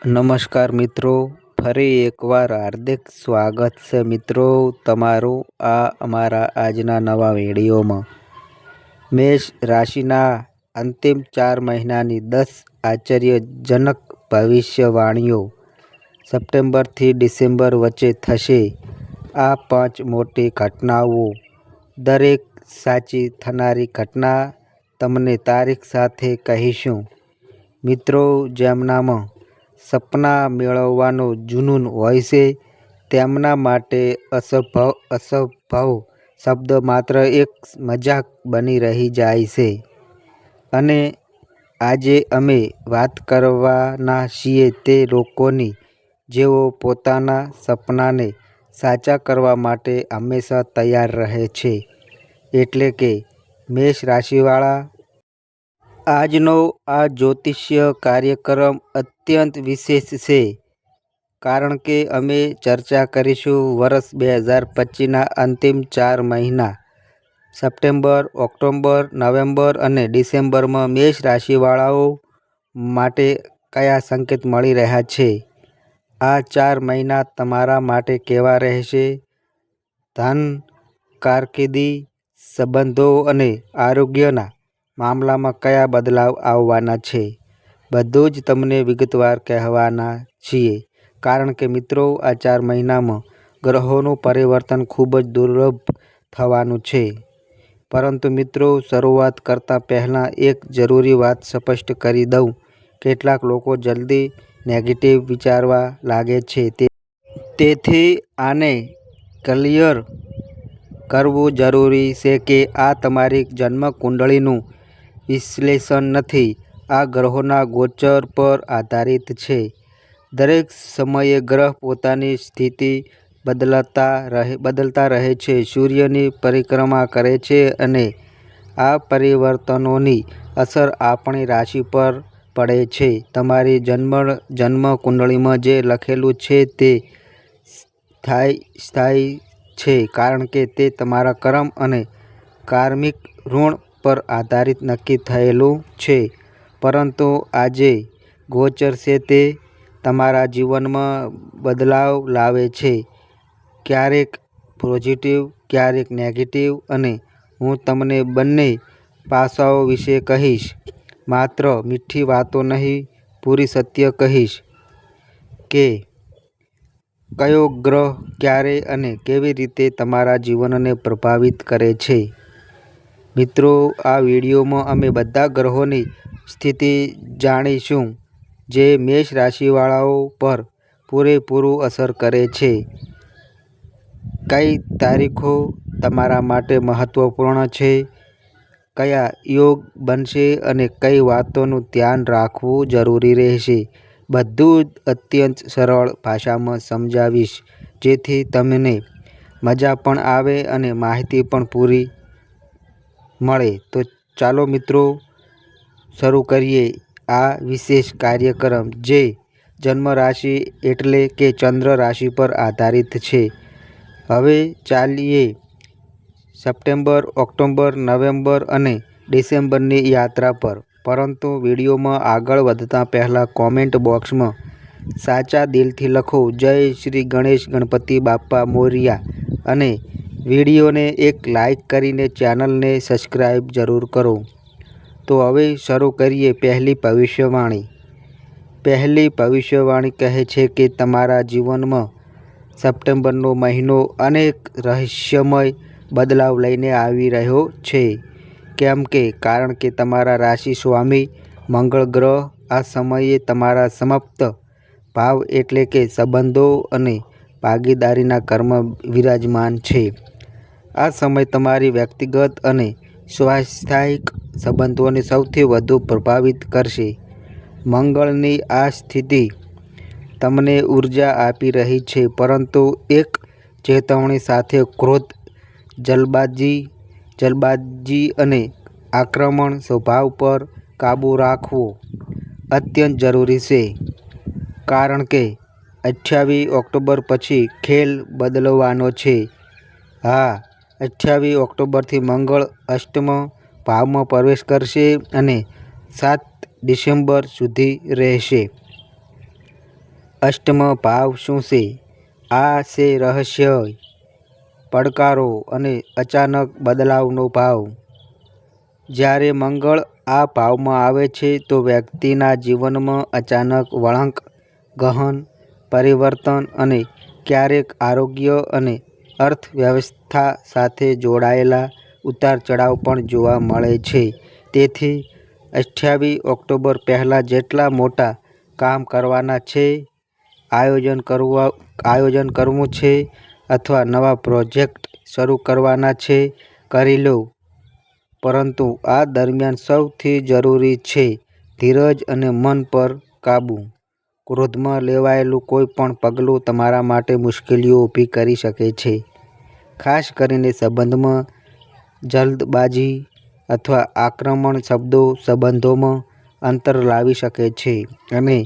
નમસ્કાર મિત્રો, ફરી એકવાર હાર્દિક સ્વાગત છે મિત્રો તમારું આ અમારા આજના નવા વિડીયોમાં. મેષ રાશિના અંતિમ ચાર મહિનાની દસ આશ્ચર્યજનક ભવિષ્યવાણીઓ સપ્ટેમ્બરથી ડિસેમ્બર વચ્ચે થશે. આ પાંચ મોટી ઘટનાઓ દરેક સાચી થનારી ઘટના તમને તારીખ સાથે કહીશું. મિત્રો, જેમનામાં સપના મેળવવાનો જુનૂન હોય છે, તેમના માટે અસંભવ અસંભવ શબ્દ માત્ર એક મજાક બની રહી જાય છે. અને આજે અમે વાત કરવાના છીએ તે લોકોની, જેઓ પોતાના સપનાને સાચા કરવા માટે હંમેશા તૈયાર રહે છે. એટલે કે, મેષ રાશિવાળા આજનો આ જ્યોતિષ્ય કાર્યક્રમ અત્યંત વિશેષ છે. કારણ કે અમે ચર્ચા કરીશું વર્ષ બે હજાર પચીસના અંતિમ ચાર મહિના. સપ્ટેમ્બર ઓક્ટોબર નવેમ્બર અને ડિસેમ્બરમાં મેષ રાશિવાળાઓ માટે કયા સંકેત મળી રહ્યા છે? આ ચાર મહિના તમારા માટે કેવા રહેશે? ધન, કારકિર્દી, સંબંધો અને આરોગ્યના મામલામાં કયા બદલાવ આવવાના છે? બધું જ તમને વિગતવાર કહેવાના છીએ. કારણ કે મિત્રો, આ ચાર મહિનામાં ગ્રહોનું પરિવર્તન ખૂબ જ દુર્લભ થવાનું છે. પરંતુ મિત્રો, શરૂઆત કરતાં પહેલાં એક જરૂરી વાત સ્પષ્ટ કરી દઉં. કેટલાક લોકો જલ્દી નેગેટિવ વિચારવા લાગે છે. તેથી આને ક્લિયર કરવું જરૂરી છે કે આ તમારી જન્મ કુંડળીનું વિશ્લેષણ નથી. આ ગ્રહોના ગોચર પર આધારિત છે. દરેક સમયે ગ્રહ પોતાની સ્થિતિ બદલાતા રહે, બદલતા રહે છે. સૂર્યની પરિક્રમા કરે છે અને આ પરિવર્તનોની અસર આપણી રાશિ પર પડે છે. તમારી જન્મ જન્મ કુંડળીમાં જે લખેલું છે તે સ્થાયી સ્થાયી છે કારણ કે તે તમારા કર્મ અને કાર્મિક ઋણ પર આધારિત નક્કી થયેલું છે. પરંતુ આજે ગોચર છે તે તમારા જીવનમાં બદલાવ લાવે છે. ક્યારેક પોઝિટિવ ક્યારેક નેગેટિવ અને હું તમને બંને પાસાઓ વિશે કહીશ. માત્ર મીઠી વાતો નહીં, પૂરી સત્ય કહીશ કે કયો ગ્રહ ક્યારે અને કેવી રીતે તમારા જીવનને પ્રભાવિત કરે છે. મિત્રો, આ વિડીયોમાં અમે બધા ગ્રહોની સ્થિતિ જાણીશું, જે મેષ રાશિવાળાઓ પર પૂરેપૂરું અસર કરે છે. કઈ તારીખો તમારા માટે મહત્વપૂર્ણ છે? કયા યોગ બનશે અને કઈ વાતોનું ધ્યાન રાખવું જરૂરી રહેશે? બધું જ અત્યંત સરળ ભાષામાં સમજાવીશ, જેથી તમને મજા પણ આવે અને માહિતી પણ પૂરી મળે. તો ચાલો મિત્રો, શરૂ કરીએ આ વિશેષ કાર્યક્રમ જે જન્મ રાશિ એટલે કે ચંદ્ર રાશિ પર આધારિત છે. હવે ચાલીએ. સપ્ટેમ્બર ઓક્ટોબર નવેમ્બર અને ડિસેમ્બરની યાત્રા પર. પરંતુ વિડીયોમાં આગળ વધતા પહેલાં કોમેન્ટ બોક્સમાં સાચા દિલથી લખો. જય શ્રી ગણેશ ગણપતિ બાપ્પા મોરિયા અને વિડીયોને એક લાઈક કરીને ચેનલને સબસ્ક્રાઈબ જરૂર કરો. તો હવે શરૂ કરીએ પહેલી ભવિષ્યવાણી. પહેલી ભવિષ્યવાણી કહે છે કે તમારા જીવનમાં સપ્ટેમ્બરનો મહિનો અનેક રહસ્યમય બદલાવ લઈને આવી રહ્યો છે. કેમ કે, કારણ કે તમારા રાશિ સ્વામી મંગળ ગ્રહ આ સમયે તમારા સમાપ્ત ભાવ એટલે કે સંબંધો અને ભાગીદારીના કર્મ વિરાજમાન છે. આ સમય તમારી વ્યક્તિગત અને સ્વાસ્થ્યિક સંબંધોને સૌથી વધુ પ્રભાવિત કરશે. મંગળની આ સ્થિતિ તમને ઊર્જા આપી રહી છે, પરંતુ એક ચેતવણી સાથે ક્રોધ, જલબાજી જલબાજી અને આક્રમણ સ્વભાવ પર કાબૂ રાખવો અત્યંત જરૂરી છે, કારણ કે અઠ્યાવીસ ઓક્ટોબર પછી ખેલ બદલવાનો છે. હા અઠ્યાવીસ ઓક્ટોબરથી મંગળ અષ્ટમ ભાવમાં પ્રવેશ કરશે અને સાત ડિસેમ્બર સુધી રહેશે અષ્ટમ ભાવ શું છે? આ છે રહસ્ય, પડકારો અને અચાનક બદલાવનો ભાવ. જ્યારે મંગળ આ ભાવમાં આવે છે તો વ્યક્તિના જીવનમાં અચાનક વળાંક, ગહન પરિવર્તન અને ક્યારેક આરોગ્ય અને અર્થવ્યવસ્થા સાથે જોડાયેલા ઉતાર-ચઢાવ પણ જોવા મળે છે. તેથી અઠ્યાવીસ ઓક્ટોબર પહેલાં જેટલા મોટા કામ કરવાના છે, આયોજન કરવા આયોજન કરવું છે અથવા નવા પ્રોજેક્ટ શરૂ કરવાના છે, કરી લો. પરંતુ આ દરમિયાન સૌથી જરૂરી છે ધીરજ અને મન પર કાબૂ. ક્રોધમાં લેવાયેલું કોઈ પણ પગલું તમારા માટે મુશ્કેલીઓ ઊભી કરી શકે છે. ખાસ કરીને સંબંધમાં જલ્દબાજી અથવા આક્રમણ શબ્દો સંબંધોમાં અંતર લાવી શકે છે. અને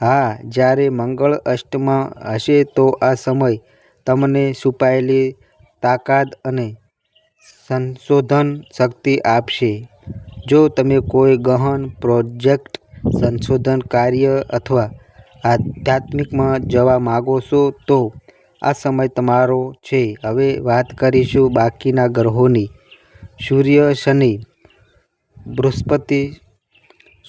હા, જ્યારે મંગળ અષ્ટમાં હશે તો આ સમય તમને છુપાયેલી તાકાત અને સંશોધન શક્તિ આપશે. જો તમે કોઈ ગહન પ્રોજેક્ટ, સંશોધન કાર્ય અથવા આધ્યાત્મિકમાં જવા માગો છો, તો આ સમય તમારો છે. હવે વાત કરીશું બાકીના ગ્રહોની. સૂર્ય, શનિ, બૃહસ્પતિ,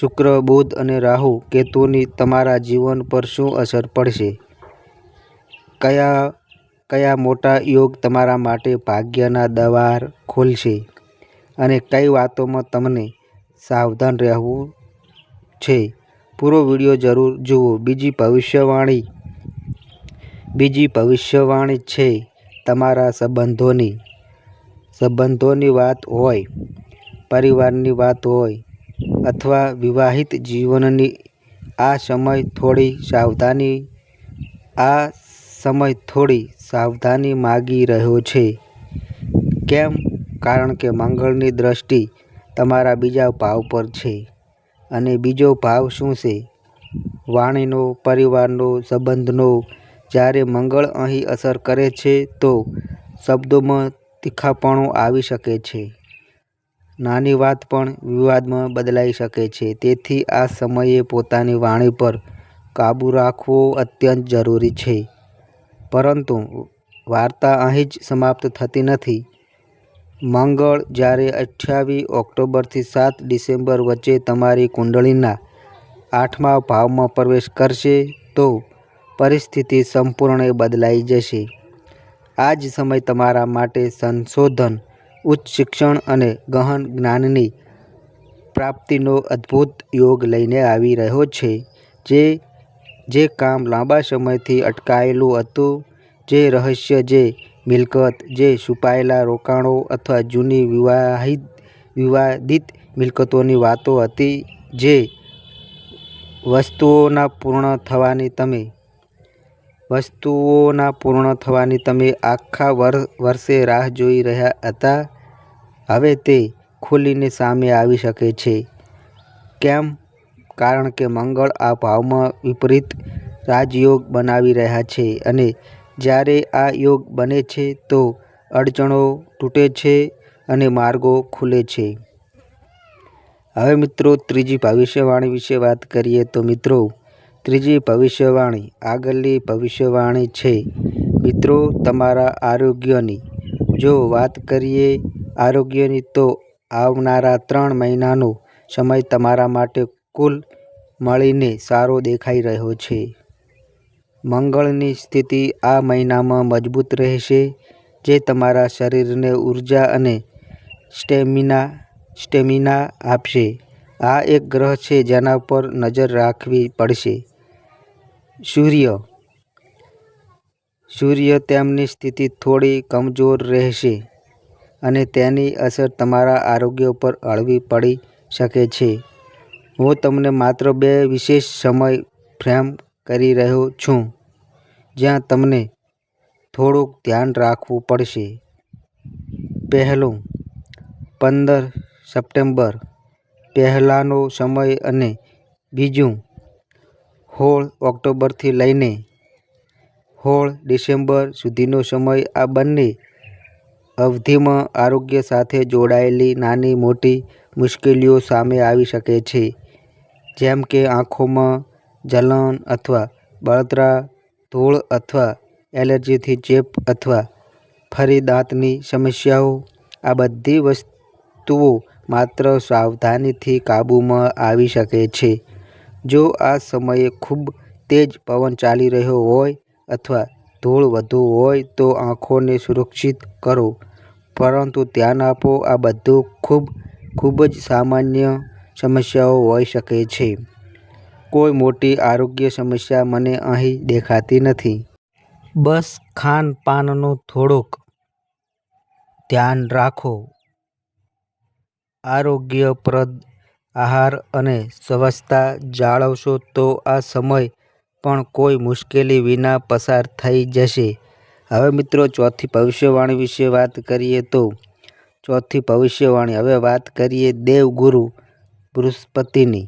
શુક્ર, બુધ અને રાહુ, કેતુની તમારા જીવન પર શું અસર પડશે? કયા કયા મોટા યોગ તમારા માટે ભાગ્યના દવાર ખોલશે? અને કઈ વાતોમાં તમને સાવધાન રહેવું છે? પૂરો વિડિયો જરૂર જુઓ. બીજી ભવિષ્યવાણી બીજી ભવિષ્યવાણી છે તમારા સંબંધોની. સંબંધોની વાત હોય, પરિવારની વાત હોય અથવા વિવાહિત જીવનની, આ સમય થોડી સાવધાની આ સમય થોડી સાવધાની માગી રહ્યો છે. કેમ? કારણ કે મંગળની દ્રષ્ટિ તમારા બીજા ભાવ પર છે. અને બીજો ભાવ શું છે? વાણીનો, પરિવારનો, સંબંધનો. જ્યારે મંગળ અહીં અસર કરે છે તો શબ્દોમાં તીખાપણું આવી શકે છે. નાની વાત પણ વિવાદમાં બદલાઈ શકે છે. તેથી આ સમયે પોતાની વાણી પર કાબૂ રાખવો અત્યંત જરૂરી છે. પરંતુ વાર્તા અહીં જ સમાપ્ત થતી નથી. મંગળ જ્યારે અઠ્યાવીસ ઓક્ટોબરથી સાત ડિસેમ્બર વચ્ચે તમારી કુંડળીના આઠમા ભાવમાં પ્રવેશ કરશે, તો પરિસ્થિતિ સંપૂર્ણે બદલાઈ જશે. આ જ સમય તમારા માટે સંશોધન, ઉચ્ચ શિક્ષણ અને ગહન જ્ઞાનની પ્રાપ્તિનો અદ્ભુત યોગ લઈને આવી રહ્યો છે. જે જે કામ લાંબા સમયથી અટકાયેલું હતું, જે રહસ્ય, જે મિલકત, જે છુપાયેલા રોકાણો અથવા જૂની વિવાહિત વિવાદિત મિલકતોની વાતો હતી, જે વસ્તુઓના પૂર્ણ થવાની તમે આખા વર્ષે રાહ જોઈ રહ્યા હતા, હવે તે ખુલીને સામે આવી શકે છે. કેમ? કારણ કે મંગળ આ ભાવમાં વિપરીત રાજયોગ બનાવી રહ્યા છે. અને જ્યારે આ યોગ બને છે તો અડચણો તૂટે છે અને માર્ગો ખુલે છે. હવે મિત્રો ત્રીજી ભવિષ્યવાણી વિશે વાત કરીએ તો મિત્રો ત્રીજી ભવિષ્યવાણી આગળની ભવિષ્યવાણી છે મિત્રો તમારા આરોગ્યની. જો વાત કરીએ આરોગ્યની તો આવનારા ત્રણ મહિનાનો સમય તમારા માટે કુલ મળીને સારો દેખાઈ રહ્યો છે. મંગળની સ્થિતિ આ મહિનામાં મજબૂત રહેશે, જે તમારા શરીરને ઊર્જા અને સ્ટેમિના આપશે. આ એક ગ્રહ છે જેના પર નજર રાખવી પડશે. સૂર્ય. સૂર્ય તેમની સ્થિતિ થોડી કમજોર રહેશે અને તેની અસર તમારા આરોગ્ય પર હળવી પડી શકે છે. હું તમને માત્ર બે વિશેષ સમય ફ્રેમ કરી રહ્યો છું જ્યાં તમને થોડુંક ધ્યાન રાખવું પડશે. પહેલું, પંદર સપ્ટેમ્બર પહેલાંનો સમય અને બીજું, સોળ ઓક્ટોબરથી લઈને હોળ ડિસેમ્બર સુધીનો સમય. આ બંને અવધિમાં આરોગ્ય સાથે જોડાયેલી નાની-મોટી મુશ્કેલીઓ સામે આવી શકે છે, જેમ કે આંખોમાં જલન અથવા બળતરા ધૂળ અથવા એલર્જીથી ચેપ અથવા ફરી દાંતની સમસ્યાઓ આ બધી વસ્તુઓ માત્ર સાવધાનીથી કાબૂમાં આવી શકે છે. જો આ સમયે ખૂબ તેજ પવન ચાલી રહ્યો હોય અથવા ધૂળ વધુ હોય તો આંખોને સુરક્ષિત કરો પરંતુ ધ્યાન આપો આ બધું ખૂબ ખૂબ જ સામાન્ય સમસ્યાઓ હોઈ શકે છે. કોઈ મોટી આરોગ્ય સમસ્યા મને અહીં દેખાતી નથી. બસ ખાનપાનનું થોડુંક ધ્યાન રાખો, આરોગ્યપ્રદ આહાર અને સ્વચ્છતા જાળવશો તો આ સમય પણ કોઈ મુશ્કેલી વિના પસાર થઈ જશે. હવે મિત્રો ચોથી ભવિષ્યવાણી વિશે વાત કરીએ તો, ચોથી ભવિષ્યવાણી હવે વાત કરીએ દેવગુરુ બૃહસ્પતિની.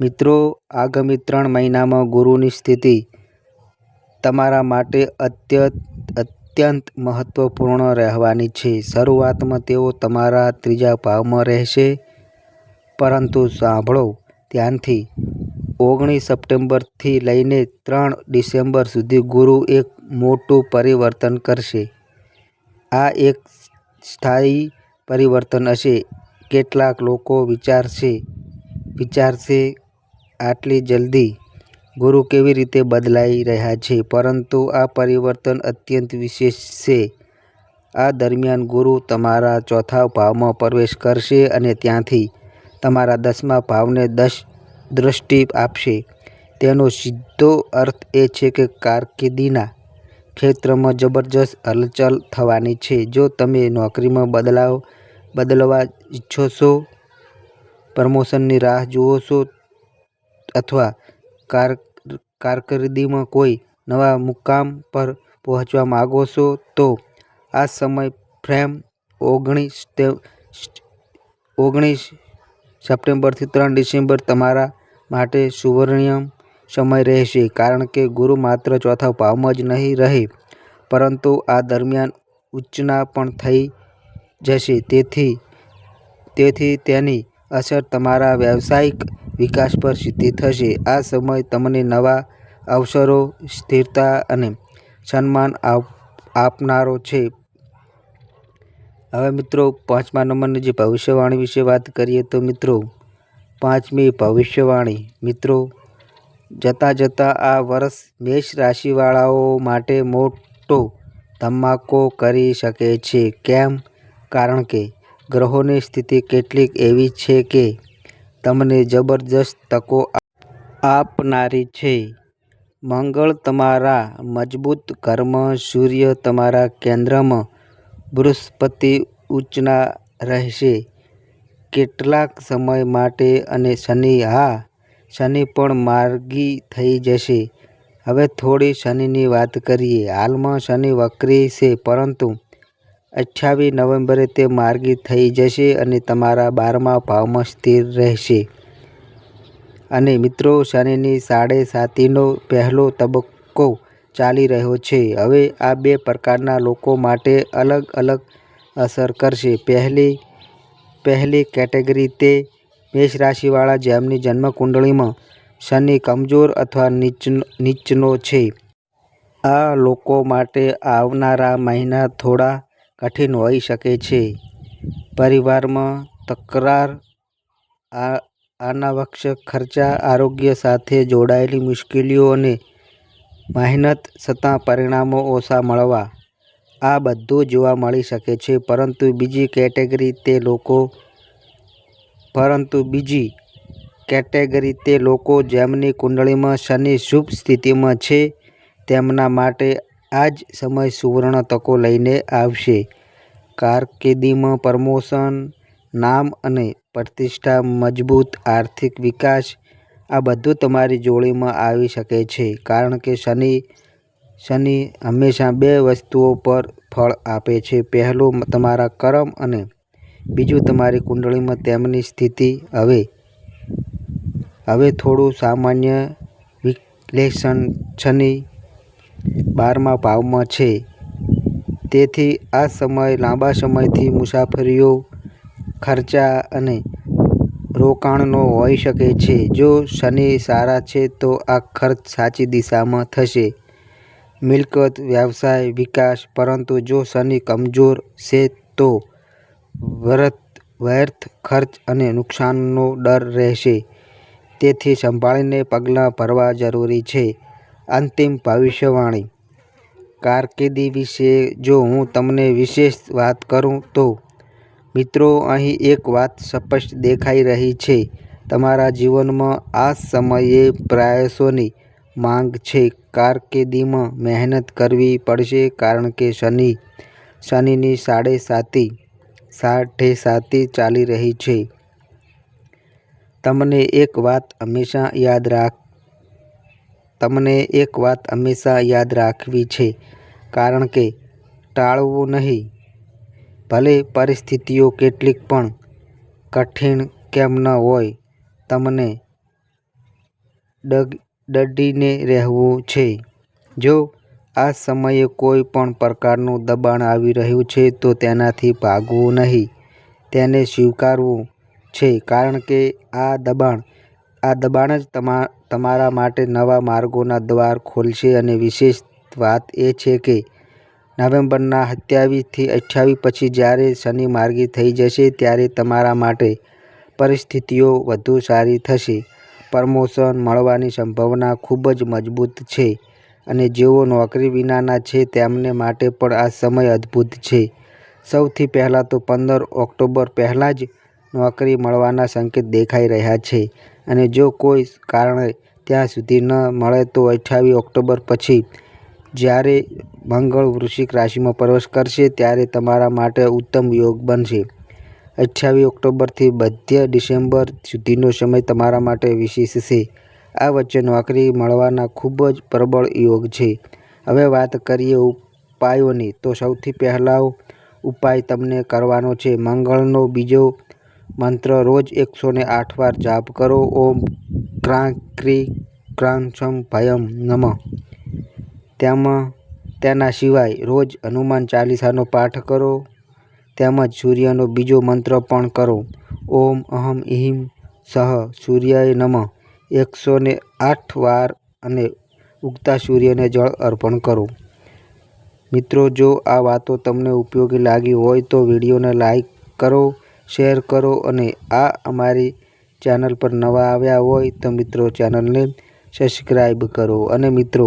મિત્રો, આગામી ત્રણ મહિનામાં ગુરુની સ્થિતિ તમારા માટે અત્યંત અત્યંત મહત્ત્વપૂર્ણ રહેવાની છે. શરૂઆતમાં તેઓ તમારા ત્રીજા ભાવમાં રહેશે પરંતુ સાંભળો ધ્યાનથી, ઓગણીસ સપ્ટેમ્બરથી લઈને ત્રણ ડિસેમ્બર સુધી ગુરુ એક મોટું પરિવર્તન કરશે. આ એક સ્થાયી પરિવર્તન હશે. કેટલાક લોકો વિચારશે વિચારશે આટલી જલ્દી ગુરુ કેવી રીતે બદલાઈ રહ્યા છે પરંતુ આ પરિવર્તન અત્યંત વિશેષ છે. આ દરમિયાન ગુરુ તમારા ચોથા ભાવમાં પ્રવેશ કરશે અને ત્યાંથી તમારા દસમા ભાવને દ્રષ્ટિ આપશે. તેનો સીધો અર્થ એ છે કે કારકિર્દીના ક્ષેત્રમાં જબરજસ્ત હલચલ થવાની છે. જો તમે નોકરીમાં બદલાવ બદલવા ઈચ્છો છો, પ્રમોશનની રાહ જુઓ છો અથવા કાર કારકિર્દીમાં કોઈ નવા મુકામ પર પહોંચવા માંગો છો, તો આ સમય ફ્રેમ ઓગણીસ ઓગણીસ સપ્ટેમ્બરથી ત્રણ ડિસેમ્બર તમારા માટે સુવર્ણિમ સમય રહેશે. કારણ કે ગુરુ માત્ર ચોથા ભાવમાં જ નહીં રહે પરંતુ આ દરમિયાન ઉચ્ચના પણ થઈ જશે. તેથી તેથી તેની અસર તમારા વ્યવસાયિક વિકાસ પર સીધી થશે. આ સમય તમને નવા અવસરો, સ્થિરતા અને સન્માન આપનારો છે. હવે મિત્રો પાંચમા નંબરની જે ભવિષ્યવાણી વિશે વાત કરીએ તો મિત્રો પાંચમી ભવિષ્યવાણી મિત્રો જતાં જતાં આ વર્ષ મેષ રાશિવાળાઓ માટે મોટો ધમાકો કરી શકે છે. કેમ? કારણ કે ગ્રહોની સ્થિતિ કેટલીક એવી છે કે તમને જબરજસ્ત તકો આપનારી છે. મંગળ તમારા મજબૂત કર્મ સૂર્ય તમારા કેન્દ્રમાં, બૃહસ્પતિ ઉચ્ચના રહેશે કેટલાક સમય માટે અને શનિ, હા, શનિ પણ માર્ગી થઈ જશે. હવે થોડી શનિની વાત કરીએ. હાલમાં શનિ વક્રી છે, પરંતુ અઠ્ઠાવીસ નવેમ્બરે તે માર્ગી થઈ જશે અને તમારા બારમા ભાવમાં સ્થિર રહેશે. અને મિત્રો, શનિની સાડે સાતીનો પહેલો તબક્કો ચાલી રહ્યો છે. હવે આ બે પ્રકારના લોકો માટે અલગ અલગ અસર કરશે. પહેલી પહેલી કેટેગરી તે મેષ રાશિવાળા જેમની જન્મકુંડળીમાં શનિ કમજોર અથવા નીચનો છે. આ લોકો માટે આવનારા મહિના થોડા કઠિન હોઈ શકે છે. પરિવારમાં તકરાર, અનાવશ્યક ખર્ચા, આરોગ્ય સાથે જોડાયેલી મુશ્કેલીઓ અને મહેનત છતાં પરિણામો ઓછા મળવા આ બધું જોવા મળી શકે છે. પરંતુ બીજી કેટેગરી તે લોકો પરંતુ બીજી કેટેગરી તે લોકો જેમની કુંડળીમાં શનિ શુભ સ્થિતિમાં છે તેમના માટે આ જ સમય સુવર્ણ તકો લઈને આવશે. કારકિર્દીમાં પ્રમોશન, નામ અને પ્રતિષ્ઠા, મજબૂત આર્થિક વિકાસ આ બધું તમારી જોડીમાં આવી શકે છે. કારણ કે શનિ શનિ હંમેશા બે વસ્તુઓ પર ફળ આપે છે. પહેલું તમારા કર્મ અને બીજું તમારી કુંડળીમાં તેમની સ્થિતિ. હવે હવે થોડું સામાન્ય વિશ્લેષણ શનિ બારમા ભાવમાં છે. તેથી આ સમય લાંબા સમયથી મુસાફરીઓ, ખર્ચા અને રોકાણનો હોઈ શકે છે. જો શનિ સારા છે તો આ ખર્ચ સાચી દિશામાં થશે. મિલકત, વ્યવસાય, વિકાસ. પરંતુ જો શનિ કમજોર છે તો વ્યર્થ ખર્ચ અને નુકસાનનો ડર રહેશે. તેથી સંભાળીને પગલાં ભરવા જરૂરી છે. અંતિમ ભવિષ્યવાણી. કારકિર્દી વિશે જો હું તમને વિશેષ વાત કરું તો મિત્રો, અહીં એક વાત સ્પષ્ટ દેખાઈ રહી છે. તમારા જીવનમાં આ સમયે પ્રયાસોની માંગ છે. કારકિર્દીમાં મહેનત કરવી પડશે કારણ કે શનિ, શનિની સાડેસાતી ચાલી રહી છે. તમને એક વાત હંમેશા યાદ રાખ, તમને એક વાત હંમેશા યાદ રાખવી છે કારણ કે ટાળવું નહીં. ભલે પરિસ્થિતિઓ કેટલીક પણ કઠિન કેમ ન હોય, તમને ડગ ડડીને રહેવું છે. જો આ સમયે કોઈ પણ પ્રકારનું દબાણ આવી રહ્યું છે તો તેનાથી ભાગવું નહીં, તેને સ્વીકારવું છે કારણ કે આ દબાણ આ દબાણ જ તમા તમારા માટે નવા માર્ગોના દ્વાર ખોલશે અને વિશેષ વાત એ છે કે નવેમ્બરના સત્યાવીસથી અઠ્યાવીસ પછી જ્યારે શનિ માર્ગી થઈ જશે ત્યારે તમારા માટે પરિસ્થિતિઓ વધુ સારી થશે. પ્રમોશન મળવાની સંભાવના ખૂબ જ મજબૂત છે અને જેઓ નોકરી વિનાના છે તેમને માટે પણ આ સમય અદ્ભુત છે. સૌથી પહેલાં તો પંદર ઓક્ટોબર પહેલાં જ નોકરી મળવાના સંકેત દેખાઈ રહ્યા છે અને જો કોઈ કારણે ત્યાં સુધી ન મળે તો અઠ્ઠાવીસ ઓક્ટોબર પછી જ્યારે મંગળ વૃશ્ચિક રાશિમાં પ્રવેશ કરશે ત્યારે તમારા માટે ઉત્તમ યોગ બનશે. અઠ્યાવીસ ઓક્ટોબરથી મધ્ય ડિસેમ્બર સુધીનો સમય તમારા માટે વિશેષ છે. આ વચ્ચે નોકરી મળવાના ખૂબ જ પ્રબળ યોગ છે. હવે વાત કરીએ ઉપાયોની, તો સૌથી પહેલાં ઉપાય તમને કરવાનો છે મંગળનો બીજો મંત્ર રોજ એકસો આઠ વાર જાપ કરો ઓમ ક્રાં ક્રાંક્ષમ ભયમ નમઃ નમઃ. તેના સિવાય રોજ હનુમાન ચાલીસાનો પાઠ કરો તેમજ સૂર્યનો બીજો મંત્ર પણ કરો. ઓમ અહં ઇહિમ સહ સૂર્યાય નમઃ. એકસો આઠ વાર અને ઉગતા સૂર્યને જળ અર્પણ કરો. મિત્રો જો આ વાતો તમને ઉપયોગી લાગી હોય તો વિડીયોને લાઈક કરો, શેર કરો અને આ અમારી ચેનલ પર નવા આવ્યા હોય તો મિત્રો ચેનલને સબસ્ક્રાઈબ કરો. અને મિત્રો